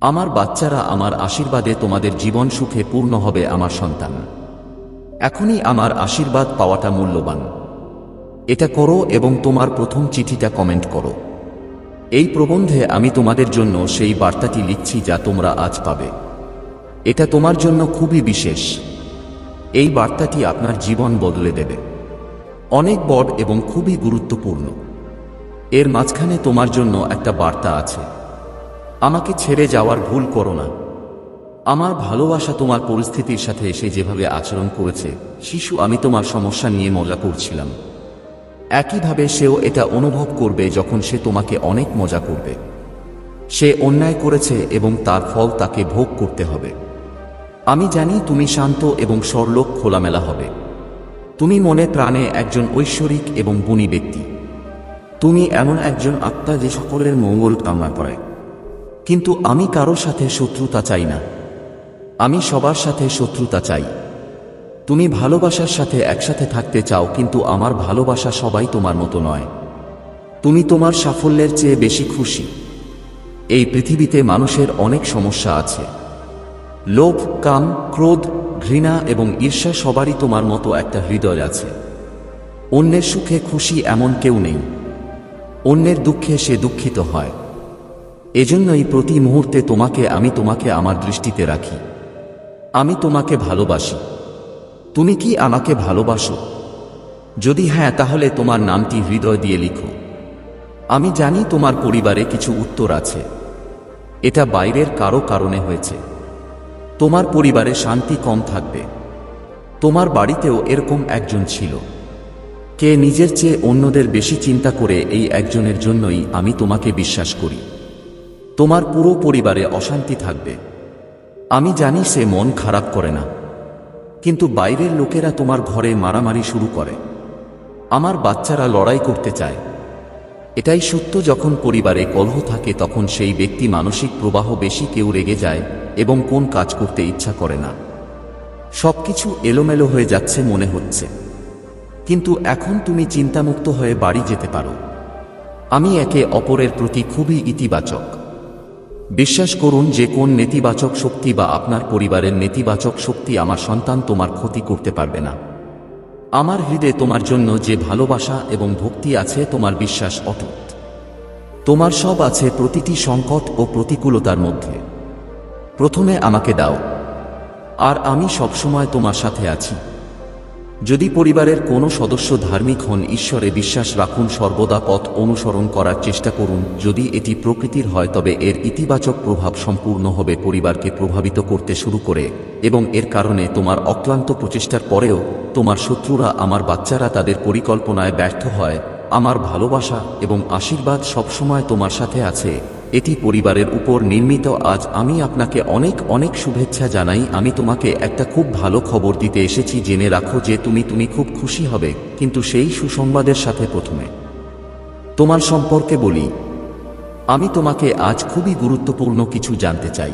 আমার বাচ্চারা আমার আশীর্বাদে তোমাদের জীবন সুখে পূর্ণ হবে আমার সন্তান। এখনই আমার আশীর্বাদ পাওয়াটা মূল্যবান। এটা করো এবং তোমার প্রথম চিঠিটা কমেন্ট করো। এই প্রবন্ধে আমি তোমাদের জন্য সেই বার্তাটি লিখছি যা তোমরা আজ পাবে। এটা তোমার জন্য খুবই বিশেষ। এই বার্তাটি আপনার জীবন বদলে দেবে। অনেক বড় এবং খুবই গুরুত্বপূর্ণ। এর মাঝখানে তোমার জন্য একটা বার্তা আছে। আমাকে ছেড়ে যাওয়ার ভুল করো না। আমার ভালোবাসা তোমার পরিস্থিতির সাথে এসে যেভাবে আচরণ করেছে, শিশু, আমি তোমার সমস্যা নিয়ে মজা করছিলাম। একইভাবে সেও এটা অনুভব করবে যখন সে তোমাকে অনেক মজা করবে। সে অন্যায় করেছে এবং তার ফল তাকে ভোগ করতে হবে। আমি জানি তুমি শান্ত এবং সরলোক খোলামেলা হবে। তুমি মনে প্রাণে একজন ঐশ্বরিক এবং গুণী ব্যক্তি। তুমি এমন একজন আত্মা যে সকলের মঙ্গল কামনা করে। কিন্তু আমি কারও সাথে শত্রুতা চাই না। আমি সবার সাথে শত্রুতা চাই। তুমি ভালোবাসার সাথে একসাথে থাকতে চাও, কিন্তু আমার ভালোবাসা সবাই তোমার মতো নয়। তুমি তোমার সাফল্যের চেয়ে বেশি খুশি। এই পৃথিবীতে মানুষের অনেক সমস্যা আছে। লোভ, কাম, ক্রোধ, ঘৃণা এবং ঈর্ষা সবারই তোমার মতো একটা হৃদয় আছে। অন্যের সুখে খুশি এমন কেউ নেই। অন্যের দুঃখে সে দুঃখিত হয়। এজন্যই প্রতি মুহূর্তে তোমাকে আমি তোমাকে আমার দৃষ্টিতে রাখি। আমি তোমাকে ভালোবাসি। তুমি কি আমাকে ভালোবাসো? যদি হ্যাঁ তাহলে তোমার নামটি হৃদয় দিয়ে লিখো। আমি জানি তোমার পরিবারে কিছু উত্তর আছে। এটা বাইরের কারও কারণে হয়েছে। তোমার পরিবারে শান্তি কম থাকবে। তোমার বাড়িতেও এরকম একজন ছিল। কে নিজের চেয়ে অন্যদের বেশি চিন্তা করে এই একজনের জন্যই আমি তোমাকে বিশ্বাস করি। তোমার পুরো পরিবারে অশান্তি থাকবে। আমি জানি সে মন খারাপ করে না। কিন্তু বাইরের লোকেরা তোমার ঘরে মারামারি শুরু করে। আমার বাচ্চারা লড়াই করতে চায়। এটাই সত্য যখন পরিবারে কলহ থাকে তখন সেই ব্যক্তি মানসিক প্রবাহ বেশি কেউ রেগে যায় এবং কোন কাজ করতে ইচ্ছা করে না। সবকিছু এলোমেলো হয়ে যাচ্ছে মনে হচ্ছে। কিন্তু এখন তুমি চিন্তামুক্ত হয়ে বাড়ি যেতে পারো। আমি একে অপরের প্রতি খুবই ইতিবাচক। বিশ্বাস করুন যে কোন নেতিবাচক শক্তি বা আপনার পরিবারের নেতিবাচক শক্তি আমার সন্তান তোমার ক্ষতি করতে পারবে না। আমার হৃদয়ে তোমার জন্য যে ভালোবাসা এবং ভক্তি আছে তোমার বিশ্বাস অটুট। তোমার সব আছে প্রতিটি সংকট ও প্রতিকূলতার মধ্যে। প্রথমে আমাকে দাও। আর আমি সবসময় তোমার সাথে আছি। যদি পরিবারের কোনো সদস্য ধার্মিক হন, ঈশ্বরে বিশ্বাস রাখুন, সর্বদা পথ অনুসরণ করার চেষ্টা করুন। যদি এটি প্রকৃতির হয়, তবে এর ইতিবাচক প্রভাব সম্পূর্ণ হবে পরিবারকে প্রভাবিত করতে শুরু করে। এবং এর কারণে তোমার অক্লান্ত প্রচেষ্টার পরেও তোমার শত্রুরা, আমার বাচ্চারা তাদের পরিকল্পনায় ব্যর্থ হয়। আমার ভালোবাসা এবং আশীর্বাদ সবসময় তোমার সাথে আছে। এটি পরিবারের উপর নির্মিত। আজ আমি আপনাকে অনেক অনেক শুভেচ্ছা জানাই। আমি তোমাকে একটা খুব ভালো খবর দিতে এসেছি, জেনে রাখো যে তুমি তুমি খুব খুশি হবে, কিন্তু সেই সুসংবাদের সাথে প্রথমে। তোমার সম্পর্কে বলি, আমি তোমাকে আজ খুবই গুরুত্বপূর্ণ কিছু জানতে চাই।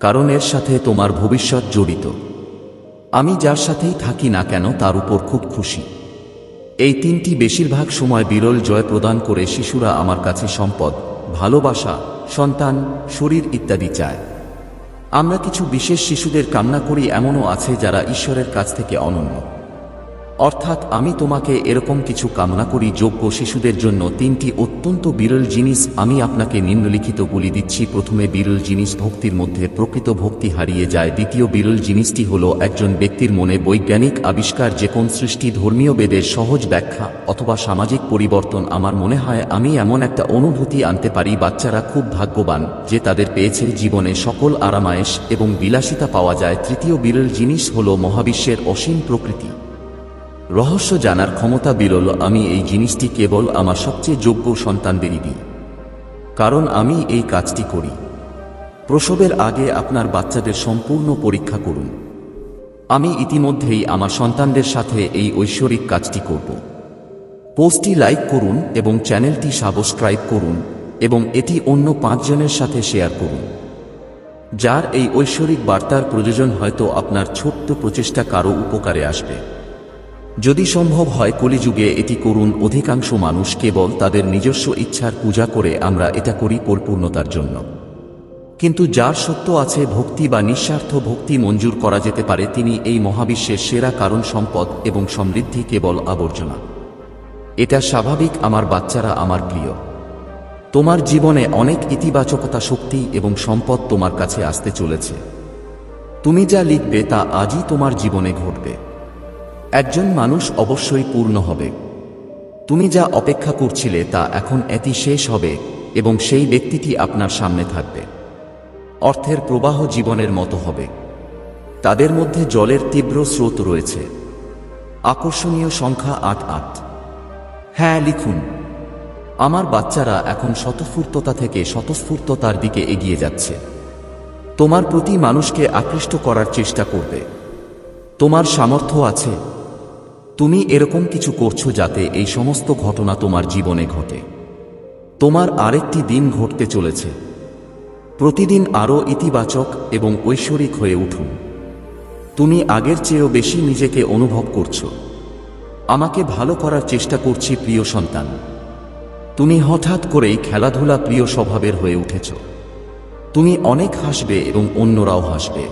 কারণ এর সাথে তোমার ভবিষ্যৎ জড়িত। আমি যার সাথেই থাকি না কেন, তার উপর খুব খুশি। এই তিনটি বেশিরভাগ সময় বিরল জয় প্রদান করে শিশুরা আমার কাছে সম্পদ। ভালোবাসা, সন্তান, শরীর ইত্যাদি চায়। আমরা কিছু বিশেষ শিশুদের কামনা করি এমনও আছে যারা ঈশ্বরের কাছ থেকে অনন্য। অর্থাৎ আমি তোমাকে এরকম কিছু কামনা করি, যোগ্য শিশুদের জন্য তিনটি অত্যন্ত বিরল জিনিস আমি আপনাকে নিম্নলিখিত গুলি দিচ্ছি। প্রথমে বিরল জিনিস ভক্তির মধ্যে প্রকৃত ভক্তি হারিয়ে যায়। দ্বিতীয় বিরল জিনিসটি হল একজন ব্যক্তির মনে বৈজ্ঞানিক আবিষ্কার, যে কোন সৃষ্টি ধর্মীয় বেদের সহজ ব্যাখ্যা অথবা সামাজিক পরিবর্তন। আমার মনে হয় আমি এমন একটা অনুভূতি আনতে পারি, বাচ্চারা খুব ভাগ্যবান, যে তাদের পেয়েছে জীবনে সকল আরামায়েশ এবং বিলাসিতা পাওয়া যায়। তৃতীয় বিরল জিনিস হল মহাবিশ্বের অসীম প্রকৃতি। রহস্য জানার ক্ষমতা বিরল, আমি এই জিনিসটি কেবল আমার সবচেয়ে যোগ্য সন্তানদেরই দিই। কারণ আমি এই কাজটি করি। প্রসবের আগে আপনার বাচ্চাদের সম্পূর্ণ পরীক্ষা করুন। আমি ইতিমধ্যেই আমার সন্তানদের সাথে এই ঐশ্বরিক কাজটি করব। পোস্টটি লাইক করুন এবং চ্যানেলটি সাবস্ক্রাইব করুন এবং এটি অন্য পাঁচজনের সাথে শেয়ার করুন। যার এই ঐশ্বরিক বার্তার প্রয়োজন হয়তো আপনার ছোট্ট প্রচেষ্টা কারও উপকারে আসবে। যদি সম্ভব হয় কলিযুগে এটি করুন, অধিকাংশ মানুষ কেবল তাদের নিজস্ব ইচ্ছার পূজা করে আমরা এটা করি পরিপূর্ণতার জন্য। কিন্তু যার সত্য আছে ভক্তি বা নিঃস্বার্থ ভক্তি মঞ্জুর করা যেতে পারে, তিনি এই মহাবিশ্বের সেরা কারণ সম্পদ এবং সমৃদ্ধি কেবল আবর্জনা। এটা স্বাভাবিক, আমার বাচ্চারা আমার প্রিয়। তোমার জীবনে অনেক ইতিবাচকতা শক্তি এবং সম্পদ তোমার কাছে আসতে চলেছে। তুমি যা লিখবে তা আজই তোমার জীবনে ঘটবে। একজন মানুষ অবশ্যই পূর্ণ হবে। তুমি যা অপেক্ষা করছিলে তা এখন এটি শেষ হবে এবং সেই ব্যক্তিটি আপনার সামনে থাকবে। অর্থের প্রবাহ জীবনের মতো হবে। তাদের মধ্যে জলের তীব্র স্রোত রয়েছে। আকর্ষণীয় সংখ্যা আট আট। হ্যাঁ লিখুন। আমার বাচ্চারা এখন স্বতঃস্ফূর্ততা থেকে স্বতঃস্ফূর্ততার দিকে এগিয়ে যাচ্ছে। তোমার প্রতি মানুষকে আকৃষ্ট করার চেষ্টা করবে। তোমার সামর্থ্য আছে। তুমি এরকম কিছু করছ যাতে এই সমস্ত ঘটনা তোমার জীবনে ঘটে। তোমার আরেকটি দিন ঘটতে চলেছে। প্রতিদিন আরও ইতিবাচক এবং ঐশ্বরিক হয়ে উঠুন। তুমি আগের চেয়েও বেশি নিজেকে অনুভব করছ। আমাকে ভালো করার চেষ্টা করছি প্রিয় সন্তান। তুমি হঠাৎ করেই খেলাধুলা প্রিয় স্বভাবের হয়ে উঠেছ। তুমি অনেক হাসবে এবং অন্যরাও হাসবে।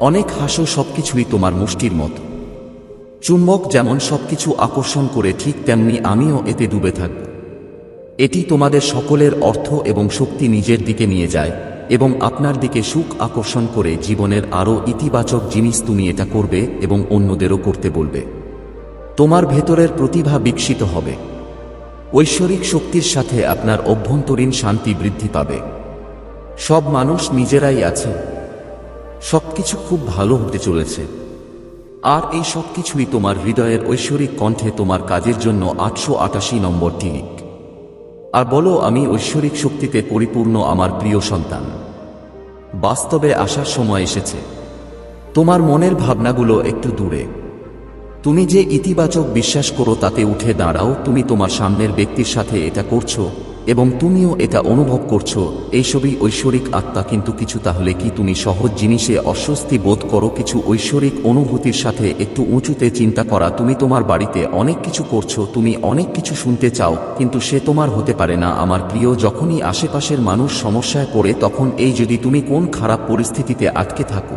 অনেক হাসো সবকিছুই তোমার মুষ্টির মতো। চুম্বক যেমন সবকিছু আকর্ষণ করে ঠিক তেমনি আমিও এতে ডুবে থাকব এটি তোমাদের সকলের অর্থ এবং শক্তি নিজের দিকে নিয়ে যায় এবং আপনার দিকে সুখ আকর্ষণ করে জীবনের আরও ইতিবাচক জিনিস তুমি এটা করবে এবং অন্যদেরও করতে বলবে। তোমার ভেতরের প্রতিভা বিকশিত হবে। ঐশ্বরিক শক্তির সাথে আপনার অভ্যন্তরীণ শান্তি বৃদ্ধি পাবে। সব মানুষ নিজেরাই আছে। সবকিছু খুব ভালো হতে চলেছে। আর এই সব কিছুই তোমার হৃদয়ের ঐশ্বরিক কণ্ঠে তোমার কাজের জন্য আটশো আটাশি নম্বর টিনিক আর বলো, আমি ঐশ্বরিক শক্তিতে পরিপূর্ণ আমার প্রিয় সন্তান। বাস্তবে আসার সময় এসেছে। তোমার মনের ভাবনাগুলো একটু দূরে। তুমি যে ইতিবাচক বিশ্বাস করো তাতে উঠে দাঁড়াও, তুমি তোমার সামনের ব্যক্তির সাথে এটা করছ এবং তুমিও এটা অনুভব করছ, এইসবই ঐশ্বরিক আত্মা, কিন্তু কিছু তাহলে কি তুমি সহজ জিনিসে অস্বস্তি বোধ করো? কিছু ঐশ্বরিক অনুভূতির সাথে একটু উঁচুতে চিন্তা করা, তুমি তোমার বাড়িতে অনেক কিছু করছ, তুমি অনেক কিছু শুনতে চাও, কিন্তু সে তোমার হতে পারে না। আমার প্রিয়, যখনই আশেপাশের মানুষ সমস্যায় পড়ে, তখন এই যদি তুমি কোন খারাপ পরিস্থিতিতে আটকে থাকো,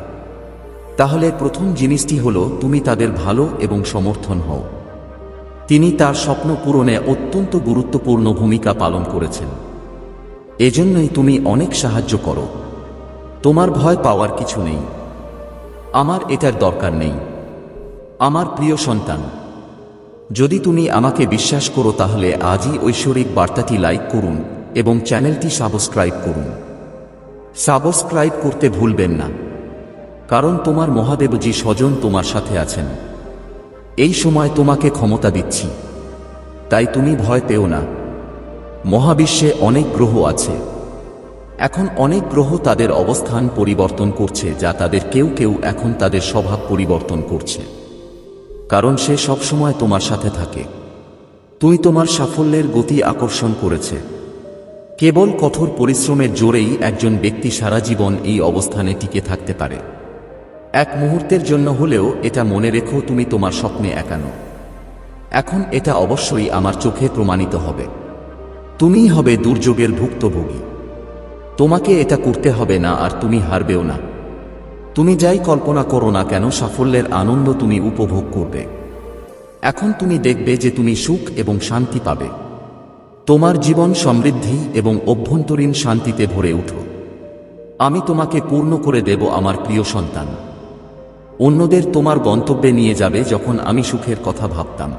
তাহলে প্রথম জিনিসটি হলো, তুমি তাদের ভালো এবং সমর্থন হও। তিনি তার স্বপ্ন পূরণে অত্যন্ত গুরুত্বপূর্ণ ভূমিকা পালন করেছেন। এজন্যই তুমি অনেক সাহায্য করো। তোমার ভয় পাওয়ার কিছু নেই। আমার এটার দরকার নেই। আমার প্রিয় সন্তান, যদি তুমি আমাকে বিশ্বাস করো তাহলে আজই ঐশ্বরিক বার্তাটি লাইক করুন এবং চ্যানেলটি সাবস্ক্রাইব করুন। সাবস্ক্রাইব করতে ভুলবেন না, কারণ তোমার মহাদেবজি স্বজন তোমার সাথে আছেন। এই সময় তোমাকে ক্ষমতা দিচ্ছি। তাই তুমি ভয় পেও না। মহাবিশ্বে অনেক গ্রহ আছে। এখন অনেক গ্রহ তাদের অবস্থান পরিবর্তন করছে, যা তাদের কেউ কেউ এখন তাদের স্বভাব পরিবর্তন করছে। কারণ সে সবসময় তোমার সাথে থাকে। তুই তোমার সাফল্যের গতি আকর্ষণ করেছে। কেবল কঠোর পরিশ্রমের জোরেই একজন ব্যক্তি সারা জীবন এই অবস্থানে টিকে থাকতে পারে। এক মুহূর্তের জন্য হলেও এটা মনে রেখো তুমি তোমার স্বপ্নে একানো। এখন এটা অবশ্যই আমার চোখে প্রমাণিত হবে। তুমিই হবে দুর্যোগের ভুক্তভোগী। তোমাকে এটা করতে হবে না আর তুমি হারবেও না। তুমি যাই কল্পনা করো না কেন, সাফল্যের আনন্দ তুমি উপভোগ করবে। এখন তুমি দেখবে যে তুমি সুখ এবং শান্তি পাবে। তোমার জীবন সমৃদ্ধি এবং অভ্যন্তরীণ শান্তিতে ভরে উঠো। আমি তোমাকে পূর্ণ করে দেব আমার প্রিয় সন্তান। অন্যদের তোমার গন্তব্যে নিয়ে যাবে যখন আমি সুখের কথা ভাবতাম।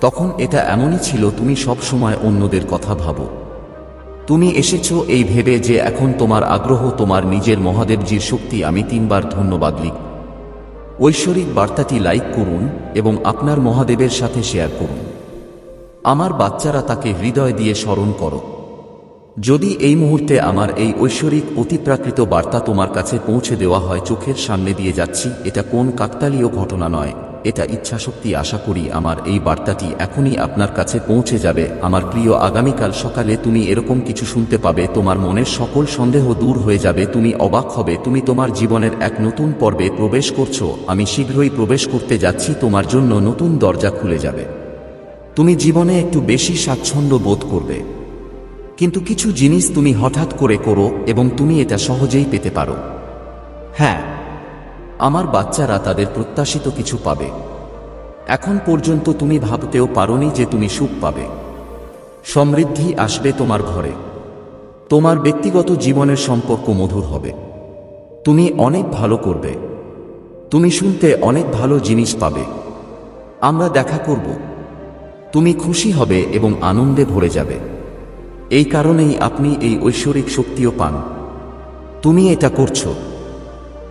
তখন এটা এমনই ছিল, তুমি সব সময় অন্যদের কথা ভাবো। তুমি এসেছ এই ভেবে যে এখন তোমার আগ্রহ, তোমার নিজের মহাদেবজির শক্তি, আমি তিনবার ধন্যবাদ লিখ। ঐশ্বরিক বার্তাটি লাইক করুন এবং আপনার মহাদেবের সাথে শেয়ার করুন। আমার বাচ্চারা তাকে হৃদয় দিয়ে স্মরণ করো। যদি এই মুহূর্তে আমার এই ঐশ্বরিক, অতিপ্রাকৃত বার্তা তোমার কাছে পৌঁছে দেওয়া হয় চোখের সামনে দিয়ে যাচ্ছি, এটা কোন কাকতালীয় ঘটনা নয়। এটা ইচ্ছাশক্তি আশা করি আমার এই বার্তাটি এখনই আপনার কাছে পৌঁছে যাবে। আমার প্রিয় আগামীকাল সকালে তুমি এরকম কিছু শুনতে পাবে, তোমার মনের সকল সন্দেহ দূর হয়ে যাবে, তুমি অবাক হবে, তুমি তোমার জীবনের এক নতুন পর্বে প্রবেশ করছ, আমি শীঘ্রই প্রবেশ করতে যাচ্ছি, তোমার জন্য নতুন দরজা খুলে যাবে। তুমি জীবনে একটু বেশি স্বাচ্ছন্দ্য বোধ করবে। কিন্তু কিছু জিনিস তুমি হঠাৎ করে করো এবং তুমি এটা সহজেই পেতে পারো। হ্যাঁ আমার বাচ্চারা তাদের প্রত্যাশিত কিছু পাবে। এখন পর্যন্ত তুমি ভাবতেও পারোনি যে তুমি সুখ পাবে। সমৃদ্ধি আসবে তোমার ঘরে। তোমার ব্যক্তিগত জীবনের সম্পর্ক মধুর হবে। তুমি অনেক ভালো করবে। তুমি শুনতে অনেক ভালো জিনিস পাবে। আমরা দেখা করব। তুমি খুশি হবে এবং আনন্দে ভরে যাবে। এই কারণেই আপনি এই ঐশ্বরিক শক্তিও পান। তুমি এটা করছ।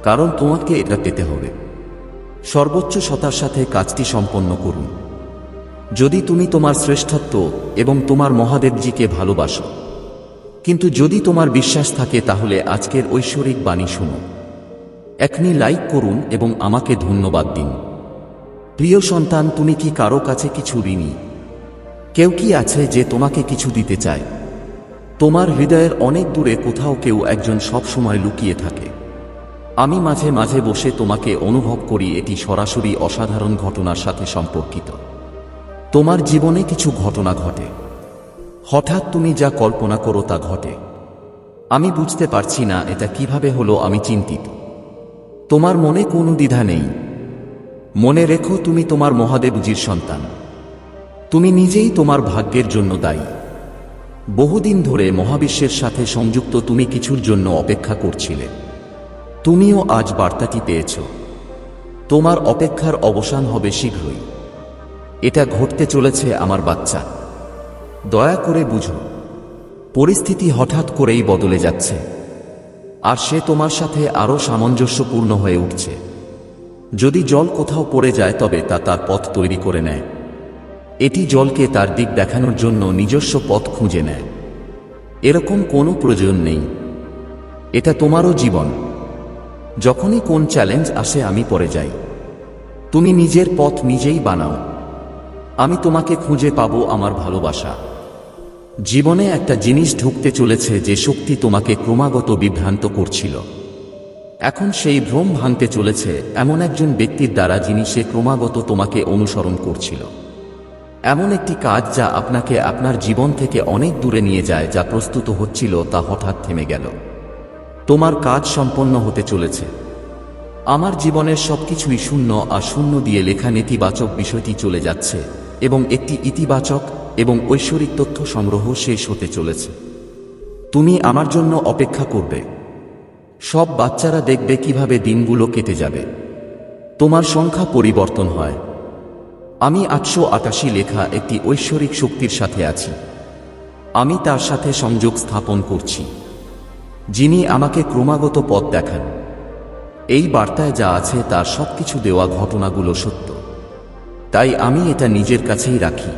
কারণ তোমাকে এটা পেতে হবে। সর্বোচ্চ সতার সাথে কাজটি সম্পন্ন করুন। যদি তুমি তোমার শ্রেষ্ঠত্ব এবং তোমার মহাদেবজিকে ভালোবাসো, কিন্তু যদি তোমার বিশ্বাস থাকে, তাহলে আজকের ঐশ্বরিক বাণী শুনো। এখনই লাইক করুন এবং আমাকে ধন্যবাদ দিন। প্রিয় সন্তান, তুমি কি কারও কাছে কিছু ঋণী? কেউ কি আছে যে তোমাকে কিছু দিতে চায়? তোমার হৃদয়ের অনেক দূরে কোথাও কেউ একজন সব সময় লুকিয়ে থাকে। আমি মাঝে মাঝে বসে তোমাকে অনুভব করি এটি সরাসরি অসাধারণ ঘটনার সাথে সম্পর্কিত। তোমার জীবনে কিছু ঘটনা ঘটে। হঠাৎ তুমি যা কল্পনা করো তা ঘটে। আমি বুঝতে পারছি না এটা কীভাবে হলো আমি চিন্তিত। তোমার মনে কোনো দ্বিধা নেই। মনে রেখো তুমি তোমার মহাদেবজির সন্তান। তুমি নিজেই তোমার ভাগ্যের জন্য দায়ী। বহুদিন ধরে মহাবিশ্বের সাথে সংযুক্ত তুমি কিছুর জন্য অপেক্ষা করছিলে। তুমিও আজ বার্তাটি পেয়েছ। তোমার অপেক্ষার অবসান হবে শীঘ্রই। এটা ঘটতে চলেছে আমার বাচ্চা। দয়া করে বুঝো, পরিস্থিতি হঠাৎ করেই বদলে যাচ্ছে, আর সে তোমার সাথে আরও সামঞ্জস্যপূর্ণ হয়ে উঠছে। যদি জল কোথাও পড়ে যায় তবে তা তার পথ তৈরি করে নেয়। এটি জলকে তার দিক দেখানোর জন্য নিজস্ব পথ খুঁজে নেয়। এরকম কোনো প্রয়োজন নেই। এটা তোমারও জীবন। যখনই কোন চ্যালেঞ্জ আসে আমি পরে যাই। তুমি নিজের পথ নিজেই বানাও। আমি তোমাকে খুঁজে পাবো আমার ভালোবাসা। জীবনে একটা জিনিস ঢুকতে চলেছে যে শক্তি তোমাকে ক্রমাগত বিভ্রান্ত করছিল। এখন সেই ভ্রম ভাঙতে চলেছে এমন একজন ব্যক্তির দ্বারা যিনি সে ক্রমাগত তোমাকে অনুসরণ করছিল। এমন একটি কাজ যা আপনাকে আপনার জীবন থেকে অনেক দূরে নিয়ে যায়, যা প্রস্তুত হচ্ছিল তা হঠাৎ থেমে গেল। তোমার কাজ সম্পন্ন হতে চলেছে। আমার জীবনের সবকিছুই শূন্য আর শূন্য দিয়ে লেখা নেতিবাচক বিষয়টি চলে যাচ্ছে এবং একটি ইতিবাচক এবং ঐশ্বরিক তথ্য সংগ্রহ শেষ হতে চলেছে। তুমি আমার জন্য অপেক্ষা করবে। সব বাচ্চারা দেখবে কীভাবে দিনগুলো কেটে যাবে। তোমার সংখ্যা পরিবর্তন হয়। আমি আটশো আটাশি লেখা একটি ঐশ্বরিক শক্তির সাথে আছি। আমি তার সাথে সংযোগ স্থাপন করছি। যিনি আমাকে ক্রমাগত পথ দেখান। এই বার্তায় যা আছে তার সবকিছু দেওয়া ঘটনাগুলো সত্য। তাই আমি এটা নিজের কাছেই রাখি।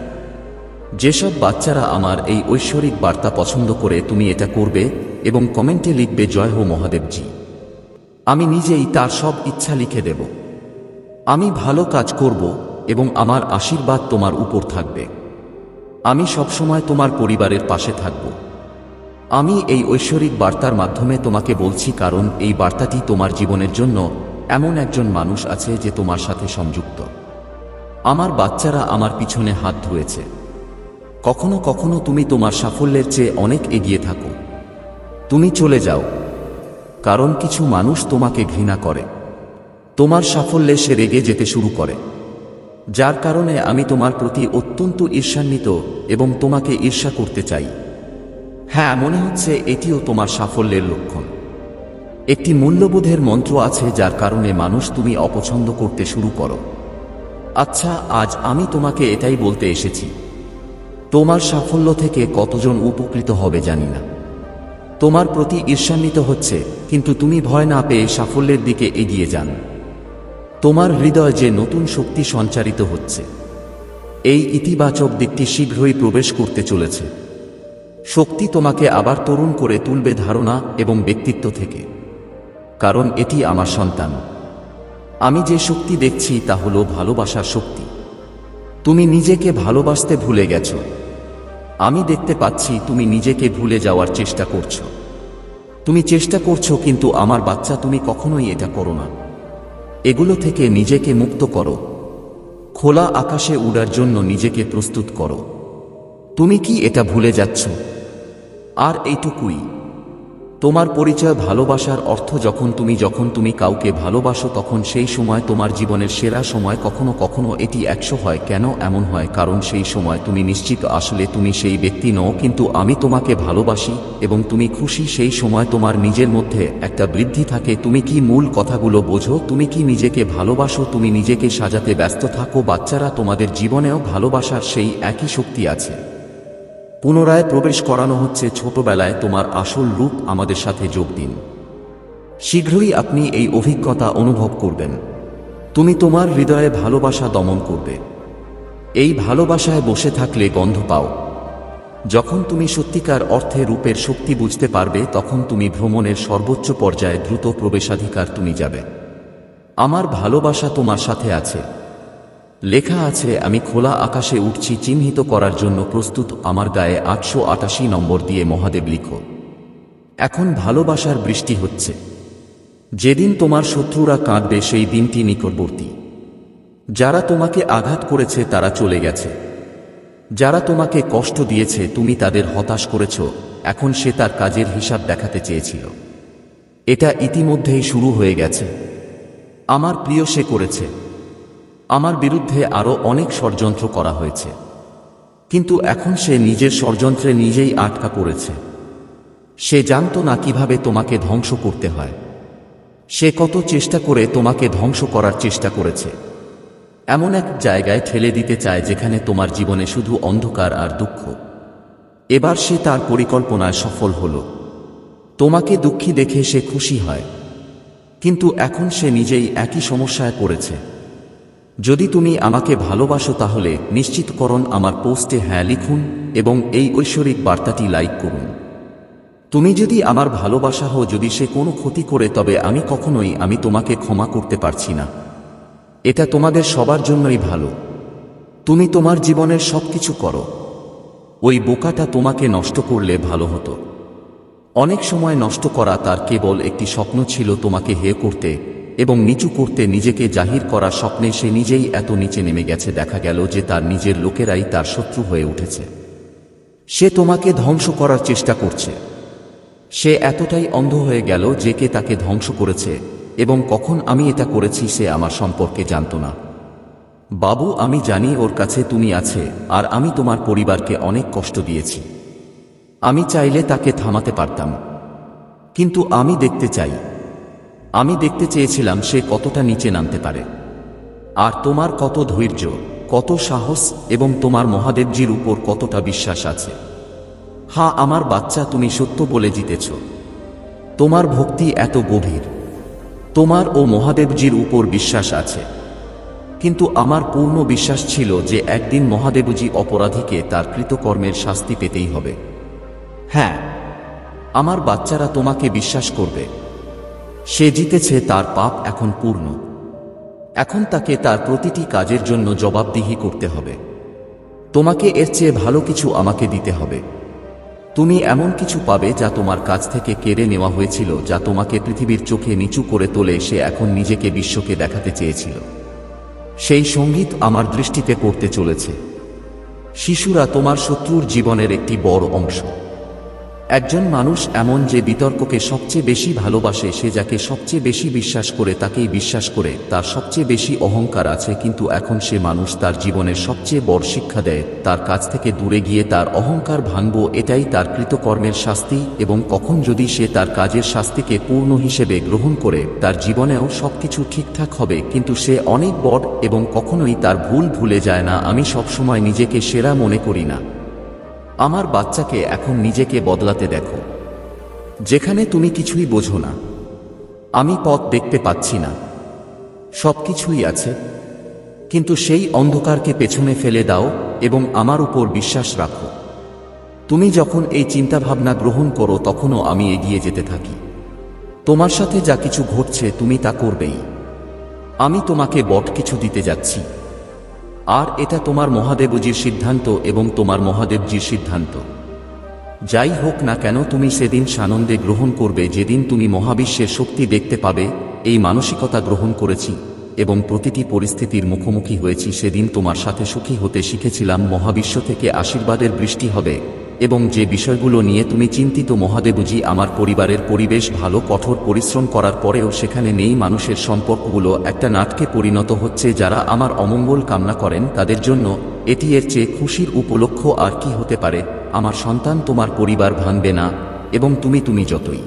যেসব বাচ্চারা আমার এই ঐশ্বরিক বার্তা পছন্দ করে তুমি এটা করবে এবং কমেন্টে লিখবে, জয় হো মহাদেবজি। আমি নিজেই তার সব ইচ্ছা লিখে দেব। আমি ভালো কাজ করব এবং আমার আশীর্বাদ তোমার উপর থাকবে। আমি সবসময় তোমার পরিবারের পাশে থাকব। আমি এই ঐশ্বরিক বার্তার মাধ্যমে তোমাকে বলছি, কারণ এই বার্তাটি তোমার জীবনের জন্য এমন একজন মানুষ আছে যে তোমার সাথে সংযুক্ত। আমার বাচ্চারা আমার পিছনে হাত ধুয়েছে। কখনো কখনো তুমি তোমার সাফল্যের চেয়ে অনেক এগিয়ে থাকো। তুমি চলে যাও, কারণ কিছু মানুষ তোমাকে ঘৃণা করে। তোমার সাফল্যে সে রেগে যেতে শুরু করে। যার কারণে আমি তোমার প্রতি অত্যন্ত ঈর্ষান্বিত এবং তোমাকে ঈর্ষা করতে চাই। হ্যাঁ মনে হচ্ছে এটিও তোমার সাফল্যের লক্ষণ। একটি মূল্যবোধের মন্ত্র আছে যার কারণে মানুষ তুমি অপছন্দ করতে শুরু করো। আচ্ছা আজ আমি তোমাকে এটাই বলতে এসেছি। তোমার সাফল্য থেকে কতজন উপকৃত হবে জানি না। তোমার প্রতি ঈর্ষান্বিত হচ্ছে, কিন্তু তুমি ভয় না পেয়ে সাফল্যের দিকে এগিয়ে যান। তোমার হৃদয় যে নতুন শক্তি সঞ্চারিত হচ্ছে, এই ইতিবাচক দিকটি শীঘ্রই প্রবেশ করতে চলেছে। শক্তি তোমাকে আবার তরুণ করে তুলবে ধারণা এবং ব্যক্তিত্ব থেকে, কারণ এটি আমার সন্তান। আমি যে শক্তি দেখছি তা হলো ভালোবাসার শক্তি। তুমি নিজেকে ভালোবাসতে ভুলে গেছো। আমি দেখতে পাচ্ছি তুমি নিজেকে ভুলে যাওয়ার চেষ্টা করছ। তুমি চেষ্টা করছ কিন্তু আমার বাচ্চা তুমি কখনোই এটা করো না। এগুলো থেকে নিজেকে মুক্ত করো। খোলা আকাশে উড়ার জন্য নিজেকে প্রস্তুত করো। তুমি কি এটা ভুলে যাচ্ছ? আর এইটুকুই তোমার পরিচয় ভালোবাসার অর্থ যখন তুমি যখন তুমি কাউকে ভালোবাসো, তখন সেই সময় তোমার জীবনের সেরা সময় কখনো কখনো এটি একশো হয়। কেন এমন হয়? কারণ সেই সময় তুমি নিশ্চিত আসলে তুমি সেই ব্যক্তি নও, কিন্তু আমি তোমাকে ভালোবাসি এবং তুমি খুশি। সেই সময় তোমার নিজের মধ্যে একটা বৃদ্ধি থাকে। তুমি কি মূল কথাগুলো বোঝো? তুমি কি নিজেকে ভালোবাসো? তুমি নিজেকে সাজাতে ব্যস্ত থাকো? বাচ্চারা তোমাদের জীবনেও ভালোবাসার সেই একই শক্তি আছে। পুনরায় প্রবেশ করানো হচ্ছে ছোটবেলায় তোমার আসল রূপ আমাদের সাথে যোগ দিন। শীঘ্রই আপনি এই অভিজ্ঞতা অনুভব করবেন। তুমি তোমার হৃদয়ে ভালোবাসা দমন করবে। এই ভালোবাসায় বসে থাকলে গন্ধ পাও। যখন তুমি সত্যিকার অর্থে রূপের শক্তি বুঝতে পারবে, তখন তুমি ভ্রমণের সর্বোচ্চ পর্যায়ে দ্রুত প্রবেশাধিকার তুমি যাবে। আমার ভালোবাসা তোমার সাথে আছে। লেখা আছে, আমি খোলা আকাশে উঠছি, চিহ্নিত করার জন্য প্রস্তুত। আমার গায়ে আটশো আটাশি নম্বর দিয়ে মহাদেব লিখো। এখন ভালোবাসার বৃষ্টি হচ্ছে। যেদিন তোমার শত্রুরা কাঁদবে, সেই দিনটি নিকটবর্তী। যারা তোমাকে আঘাত করেছে, তারা চলে গেছে। যারা তোমাকে কষ্ট দিয়েছে, তুমি তাদের হতাশ করেছ। এখন সে তার কাজের হিসাব দেখাতে চেয়েছিল। এটা ইতিমধ্যেই শুরু হয়ে গেছে। আমার প্রিয়, সে করেছে। আমার বিরুদ্ধে আরও অনেক ষড়যন্ত্র করা হয়েছে। কিন্তু এখন সে নিজের ষড়যন্ত্রে নিজেই আটকা পড়েছে। সে জানত না কীভাবে তোমাকে ধ্বংস করতে হয়। সে কত চেষ্টা করে তোমাকে ধ্বংস করার চেষ্টা করেছে। এমন এক জায়গায় ঠেলে দিতে চায় যেখানে তোমার জীবনে শুধু অন্ধকার আর দুঃখ। এবার সে তার পরিকল্পনায় সফল হল। তোমাকে দুঃখী দেখে সে খুশি হয়। কিন্তু এখন সে নিজেই একই সমস্যায় পড়েছে। যদি তুমি আমাকে ভালোবাসো তাহলে নিশ্চিতকরণ আমার পোস্টে হ্যাঁ লিখুন এবং এই ঐশ্বরিক বার্তাটি লাইক করুন। তুমি যদি আমার ভালোবাসা হো যদি সে কোনো ক্ষতি করে তবে আমি কখনোই আমি তোমাকে ক্ষমা করতে পারছি না। এটা তোমাদের সবার জন্যই ভালো। তুমি তোমার জীবনের সব কিছু করো। ওই বোকাটা তোমাকে নষ্ট করলে ভালো হতো। অনেক সময় নষ্ট করা তার কেবল একটি স্বপ্ন ছিল তোমাকে হে করতে। এবং নিচু করতে নিজেকে জাহির করা স্বপ্নে সে নিজেই এত নিচে নেমে গেছে। দেখা গেল যে তার নিজের লোকেরাই তার শত্রু হয়ে উঠেছে। সে তোমাকে ধ্বংস করার চেষ্টা করছে। সে এতটাই অন্ধ হয়ে গেল যে কে তাকে ধ্বংস করেছে, এবং কখন আমি এটা করেছি সে আমার সম্পর্কে জানত না। বাবু, আমি জানি ওর কাছে তুমি আছে, আর আমি তোমার পরিবারকে অনেক কষ্ট দিয়েছি। আমি চাইলে তাকে থামাতে পারতাম। কিন্তু আমি দেখতে চাই আমি দেখতে চেয়েছিলাম সে কতটা নিচে নামতে পারে। আর তোমার কত ধৈর্য, কত সাহস এবং তোমার মহাদেবজির উপর কতটা বিশ্বাস আছে। হা, আমার বাচ্চা, তুমি সত্য বলে জিতেছ। তোমার ভক্তি এত গভীর। তোমার ও মহাদেবজির উপর বিশ্বাস আছে। কিন্তু আমার পূর্ণ বিশ্বাস ছিল যে একদিন মহাদেবজি অপরাধীকে তার কৃতকর্মের শাস্তি পেতেই হবে। হ্যাঁ আমার বাচ্চারা তোমাকে বিশ্বাস করবে। সে জিতেছে, তার পাপ এখন পূর্ণ। এখন তাকে তার প্রতিটি কাজের জন্য জবাবদিহি করতে হবে। তোমাকে এর চেয়ে ভালো কিছু আমাকে দিতে হবে। তুমি এমন কিছু পাবে যা তোমার কাছ থেকে কেড়ে নেওয়া হয়েছিল, যা তোমাকে পৃথিবীর চোখে নিচু করে তোলে, সে এখন নিজেকে বিশ্বকে দেখাতে চেয়েছিল। সেই সংগীত আমার দৃষ্টিতে পড়তে চলেছে। শিশুরা তোমার শত্রুর জীবনের একটি বড় অংশ। একজন মানুষ এমন যে বিতর্ককে সবচেয়ে বেশি ভালোবাসে, সে যাকে সবচেয়ে বেশি বিশ্বাস করে, তাকেই বিশ্বাস করে, তার সবচেয়ে বেশি অহংকার আছে, কিন্তু এখন সে মানুষ তার জীবনের সবচেয়ে বড় শিক্ষা দেয়, তার কাছ থেকে দূরে গিয়ে তার অহংকার ভাঙব, এটাই তার কৃতকর্মের শাস্তি, এবং কখন যদি সে তার কাজের শাস্তিকে পূর্ণ হিসেবে গ্রহণ করে, তার জীবনেও সবকিছু ঠিকঠাক হবে, কিন্তু সে অনেক বড় এবং কখনোই তার ভুল ভুলে যায় না, আমি সবসময় নিজেকে সেরা মনে করি না। আমার বাচ্চাকে এখন নিজেকে বদলাতে দেখো। যেখানে তুমি কিছুই বোঝো না। আমি পথ দেখতে পাচ্ছি না। সব কিছুই আছে। কিন্তু সেই অন্ধকারকে পেছনে ফেলে দাও এবং আমার উপর বিশ্বাস রাখো। তুমি যখন এই চিন্তাভাবনা গ্রহণ করো তখনও আমি এগিয়ে যেতে থাকি। তোমার সাথে যা কিছু ঘটছে তুমি তা করবেই। আমি তোমাকে বট কিছু দিতে যাচ্ছি। আর এটা তোমার মহাদেবজির সিদ্ধান্ত এবং তোমার মহাদেবজির সিদ্ধান্ত। যাই হোক না কেন তুমি সেদিন সানন্দে গ্রহণ করবে যেদিন তুমি মহাবিশ্বের শক্তি দেখতে পাবে, এই মানসিকতা গ্রহণ করেছি এবং প্রতিটি পরিস্থিতির মুখোমুখি হয়েছি সেদিন তোমার সাথে সুখী হতে শিখেছিলাম মহাবিশ্ব থেকে আশীর্বাদের বৃষ্টি হবে। এবং যে বিষয়গুলো নিয়ে তুমি চিন্তিত মহাদেবজি, আমার পরিবারের পরিবেশ ভালো, কঠোর পরিশ্রম করার পরেও সেখানে নেই মানুষের সম্পর্কগুলো, একটা নাটকে পরিণত হচ্ছে যারা আমার অমঙ্গল কামনা করেন, তাদের জন্য এটি এর চেয়ে খুশির উপলক্ষ আর কি হতে পারে। আমার সন্তান তোমার পরিবার ভাঙবে না, এবং তুমি তুমি যতই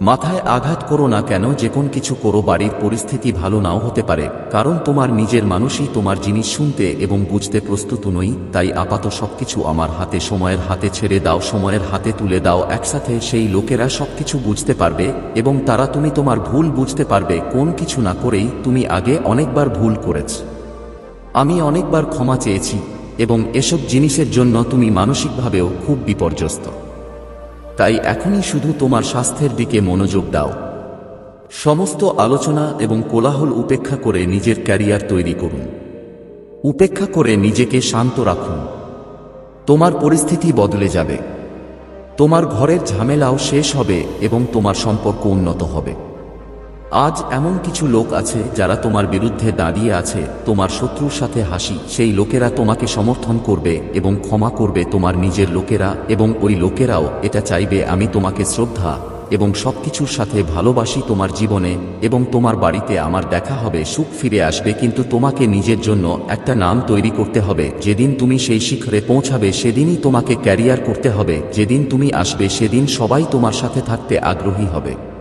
মাথায় আঘাত করো না কেন, যে কোন কিছু করো, বাড়ির পরিস্থিতি ভালো নাও হতে পারে। কারণ তোমার নিজের মানুষই তোমার জিনিস শুনতে এবং বুঝতে প্রস্তুত নই, তাই আপাত সবকিছু আমার হাতে, সময়ের হাতে ছেড়ে দাও, সময়ের হাতে তুলে দাও। একসাথে সেই লোকেরা সবকিছু বুঝতে পারবে এবং তারা তুমি তোমার ভুল বুঝতে পারবে। কোন কিছু না করেই তুমি আগে অনেকবার ভুল করেছ। আমি অনেকবার ক্ষমা চেয়েছি এবং এসব জিনিসের জন্য তুমি মানসিকভাবেও খুব বিপর্যস্ত। তাই এখনই শুধু তোমার স্বাস্থ্যের দিকে মনোযোগ দাও। সমস্ত আলোচনা এবং কোলাহল উপেক্ষা করে নিজের ক্যারিয়ার তৈরি করুন। উপেক্ষা করে নিজেকে শান্ত রাখুন। তোমার পরিস্থিতি বদলে যাবে। তোমার ঘরের ঝামেলাও শেষ হবে এবং তোমার সম্পর্ক উন্নত হবে। আজ এমন কিছু লোক আছে যারা তোমার বিরুদ্ধে দাঁড়িয়ে আছে, তোমার শত্রুর সাথে হাসি। সেই লোকেরা তোমাকে সমর্থন করবে এবং ক্ষমা করবে তোমার নিজের লোকেরা এবং ওই লোকেরাও এটা চাইবে, আমি তোমাকে শ্রদ্ধা এবং সবকিছুর সাথে ভালোবাসি তোমার জীবনে এবং তোমার বাড়িতে আমার দেখা হবে, সুখ ফিরে আসবে, কিন্তু তোমাকে নিজের জন্য একটা নাম তৈরি করতে হবে। যেদিন তুমি সেই শিখরে পৌঁছাবে, সেদিনই তোমাকে ক্যারিয়ার করতে হবে। যেদিন তুমি আসবে, সেদিন সবাই তোমার সাথে থাকতে আগ্রহী হবে।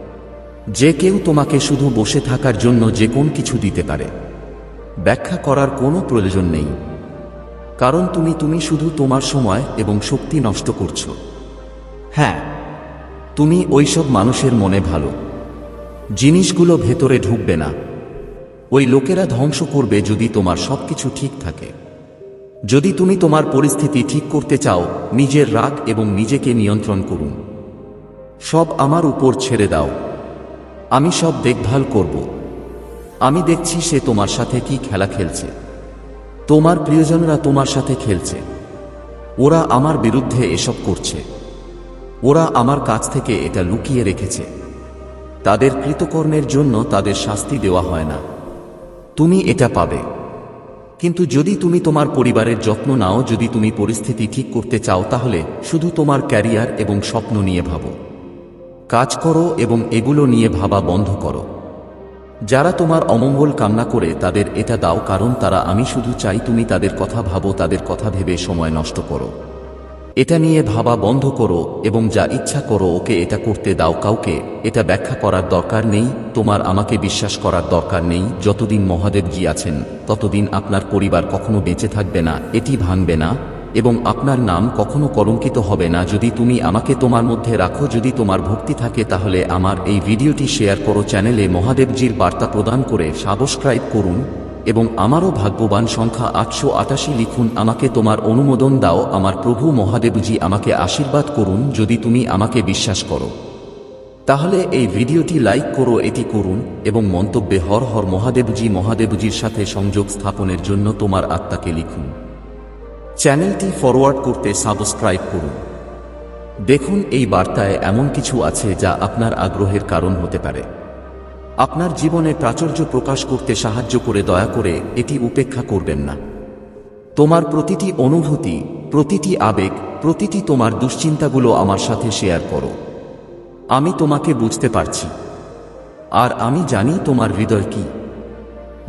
যে কেউ তোমাকে শুধু বসে থাকার জন্য যে কোন কিছু দিতে পারে। ব্যাখ্যা করার কোনো প্রয়োজন নেই। কারণ তুমি তুমি শুধু তোমার সময় এবং শক্তি নষ্ট করছ। হ্যাঁ তুমি ওইসব মানুষের মনে ভালো। জিনিসগুলো ভেতরে ঢুকবে না। ওই লোকেরা ধ্বংস করবে যদি তোমার সবকিছু ঠিক থাকে। যদি তুমি তোমার পরিস্থিতি ঠিক করতে চাও, নিজের রাগ এবং নিজেকে নিয়ন্ত্রণ করুন। সব আমার উপর ছেড়ে দাও। আমি সব দেখভাল করব। আমি দেখছি সে তোমার সাথে কি খেলা খেলছে। তোমার প্রিয়জনরা তোমার সাথে খেলছে। ওরা আমার বিরুদ্ধে এসব করছে। ওরা আমার কাছ থেকে এটা লুকিয়ে রেখেছে। তাদের কৃতকর্মের জন্য তাদের শাস্তি দেওয়া হয় না। তুমি এটা পাবে। কিন্তু যদি তুমি তোমার পরিবারের যত্ন নাও, যদি তুমি পরিস্থিতি ঠিক করতে চাও, তাহলে শুধু তোমার ক্যারিয়ার এবং স্বপ্ন নিয়ে ভাবো। কাজ করো এবং এগুলো নিয়ে ভাবা বন্ধ করো। যারা তোমার অমঙ্গল কামনা করে তাদের এটা দাও কারণ তারা আমি শুধু চাই তুমি তাদের কথা ভাবো, তাদের কথা ভেবে সময় নষ্ট করো। এটা নিয়ে ভাবা বন্ধ করো এবং যা ইচ্ছা করো ওকে এটা করতে দাও কাউকে, এটা ব্যাখ্যা করার দরকার নেই, তোমার আমাকে বিশ্বাস করার দরকার নেই, যতদিন মহাদেবজি আছেন ততদিন আপনার পরিবার কখনো বেঁচে থাকবে না, এটি ভাঙবে না। এবং আপনার নাম কখনো কলঙ্কিত হবে না। যদি তুমি আমাকে তোমার মধ্যে রাখো, যদি তোমার ভক্তি থাকে, তাহলে আমার এই ভিডিওটি শেয়ার করো চ্যানেলে মহাদেবজির বার্তা প্রদান করে সাবস্ক্রাইব করুন এবং আমারও ভাগ্যবান সংখ্যা আটশো আটাশি লিখুন। আমাকে তোমার অনুমোদন দাও। আমার প্রভু মহাদেবজি আমাকে আশীর্বাদ করুন যদি তুমি আমাকে বিশ্বাস করো। তাহলে এই ভিডিওটি লাইক করো, এটি করুন এবং মন্তব্যে হর হর মহাদেবজি মহাদেবজির সাথে সংযোগ স্থাপনের জন্য তোমার আত্মাকে লিখুন। চ্যানেলটি ফরওয়ার্ড করতে সাবস্ক্রাইব করুন। দেখুন এই বার্তায় এমন কিছু আছে যা আপনার আগ্রহের কারণ হতে পারে। আপনার জীবনে প্রাচুর্য প্রকাশ করতে সাহায্য করে দয়া করে এটি উপেক্ষা করবেন না। তোমার প্রতিটি অনুভূতি, প্রতিটি আবেগ, প্রতিটি তোমার দুশ্চিন্তাগুলো আমার সাথে শেয়ার করো। আমি তোমাকে বুঝতে পারছি। আর আমি জানি তোমার হৃদয় কি।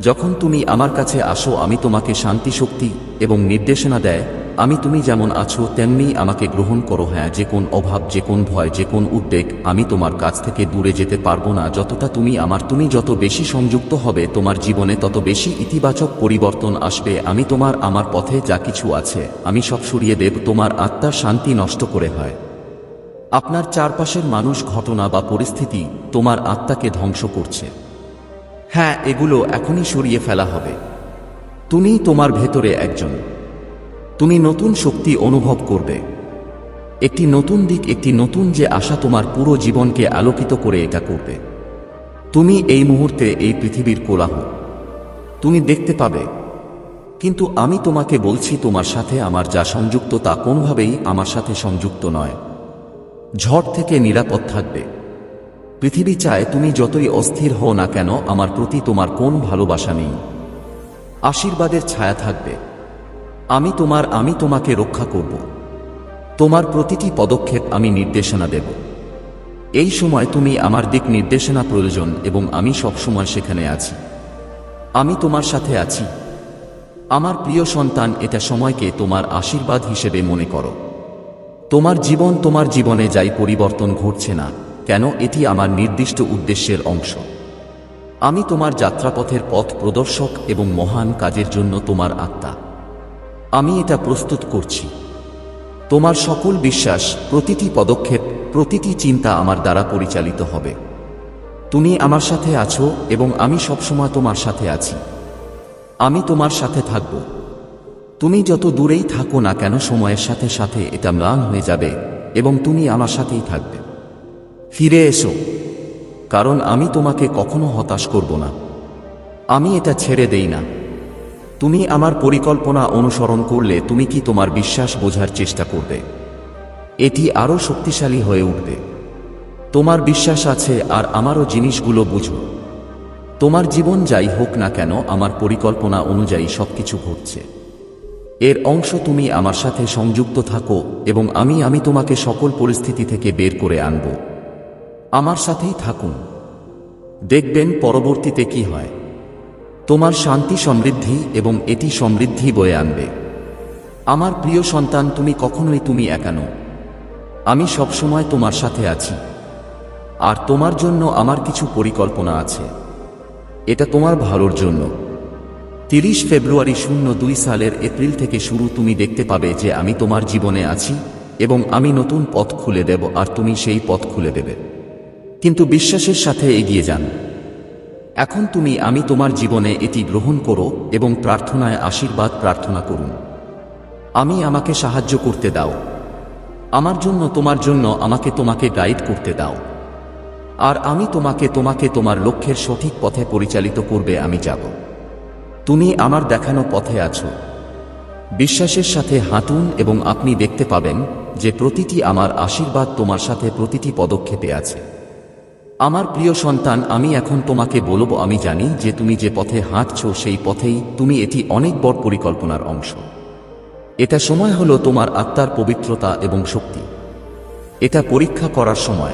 যখন তুমি আমার কাছে আসো, আমি তোমাকে শান্তি, শক্তি এবং নির্দেশনা দেয়। আমি তুমি যেমন আছো, তেমনি আমাকে গ্রহণ করো। হ্যাঁ যে কোন অভাব, যে কোন ভয়, যে কোন উদ্বেগ, আমি তোমার কাছ থেকে দূরে যেতে পারব না। যতটা তুমি আমার, তুমি যত বেশি সংযুক্ত হবে, তোমার জীবনে তত বেশি ইতিবাচক পরিবর্তন আসবে। আমি তোমার, আমার পথে যা কিছু আছে, আমি সব সরিয়ে দেব। তোমার আত্মার শান্তি নষ্ট করে হয়। আপনার চারপাশের মানুষ, ঘটনা বা পরিস্থিতি তোমার আত্মাকে ধ্বংস করছে। হ্যাঁ এগুলো এখনই সরিয়ে ফেলা হবে। তুমি তোমার ভেতরে একজন। তুমি নতুন শক্তি অনুভব করবে। একটি নতুন দিক, একটি নতুন যে আশা তোমার পুরো জীবনকে আলোকিত করে এটা করবে। তুমি এই মুহূর্তে এই পৃথিবীর কোলাহ তুমি দেখতে পাবে। কিন্তু আমি তোমাকে বলছি, তোমার সাথে আমার যা সংযুক্ত তা কোনোভাবেই আমার সাথে সংযুক্ত নয়। ঝড় থেকে নিরাপদ থাকবে। পৃথিবী চায় তুমি যতই অস্থির হও না কেন, আমার প্রতি তোমার কোন ভালোবাসা নেই। আশীর্বাদের ছায়া থাকবে। আমি তোমার, আমি তোমাকে রক্ষা করব। তোমার প্রতিটি পদক্ষেপ আমি নির্দেশনা দেব। এই সময় তুমি আমার দিক নির্দেশনা প্রয়োজন এবং আমি সবসময় সেখানে আছি। আমি তোমার সাথে আছি। আমার প্রিয় সন্তান, এটা সময়কে তোমার আশীর্বাদ হিসেবে মনে করো। তোমার জীবন তোমার জীবনে যাই পরিবর্তন ঘটছে না। কেন এটি আমার নির্দিষ্ট উদ্দেশ্যের অংশ? আমি তোমার যাত্রাপথের পথ প্রদর্শক এবং মহান কাজের জন্য তোমার আত্মা। আমি এটা প্রস্তুত করছি। তোমার সকল বিশ্বাস, প্রতিটি পদক্ষেপ, প্রতিটি চিন্তা আমার দ্বারা পরিচালিত হবে। তুমি আমার সাথে আছো এবং আমি সবসময় তোমার সাথে আছি। আমি তোমার সাথে থাকব। তুমি যত দূরেই থাকো না কেন সময়ের সাথে সাথে এটা ম্লান হয়ে যাবে এবং তুমি আমার সাথেই থাকবে। ফিরে এসো, কারণ আমি তোমাকে কখনো হতাশ করব না। আমি এটা ছেড়ে দেই না। তুমি আমার পরিকল্পনা অনুসরণ করলে তুমি কি তোমার বিশ্বাস বোঝার চেষ্টা করবে? এটি আরও শক্তিশালী হয়ে উঠবে। তোমার বিশ্বাস আছে আর আমারও জিনিসগুলো বুঝো। তোমার জীবন যাই হোক না কেন, আমার পরিকল্পনা অনুযায়ী সবকিছু ঘটছে। এর অংশ তুমি আমার সাথে সংযুক্ত থাকো এবং আমি আমি তোমাকে সকল পরিস্থিতি থেকে বের করে আনব। আমার সাথেই থাকুন। দেখবেন পরবর্তীতে কি হয়। তোমার শান্তি সমৃদ্ধি এবং এটি সমৃদ্ধি বয়ে আনবে। আমার প্রিয় সন্তান, তুমি কখনোই তুমি একানো আমি সবসময় তোমার সাথে আছি। আর তোমার জন্য আমার কিছু পরিকল্পনা আছে। এটা তোমার ভালোর জন্য। তিরিশ ফেব্রুয়ারি শূন্য দুই সালের এপ্রিল থেকে শুরু তুমি দেখতে পাবে যে আমি তোমার জীবনে আছি এবং আমি নতুন পথ খুলে দেব আর তুমি সেই পথ খুলে দেবে। কিন্তু বিশ্বাসের সাথে এগিয়ে যান। এখন তুমি, আমি তোমার জীবনে এটি গ্রহণ করো এবং প্রার্থনায় আশীর্বাদ প্রার্থনা করুন। আমি আমাকে সাহায্য করতে দাও। আমার জন্য, তোমার জন্য আমাকে তোমাকে গাইড করতে দাও। আর আমি তোমাকে তোমাকে তোমার লক্ষ্যের সঠিক পথে পরিচালিত করবে আমি যাব। তুমি আমার দেখানো পথে আছো। বিশ্বাসের সাথে হাঁটুন এবং আপনি দেখতে পাবেন যে প্রতিটি আমার আশীর্বাদ তোমার সাথে প্রতিটি পদক্ষেপে আছে। আমার প্রিয় সন্তান, আমি এখন তোমাকে বলব, আমি জানি যে তুমি যে পথে হাঁটছ, সেই পথেই তুমি এটি অনেক বড় পরিকল্পনার অংশ। এটা সময় হলো তোমার আত্মার পবিত্রতা এবং শক্তি। এটা পরীক্ষা করার সময়।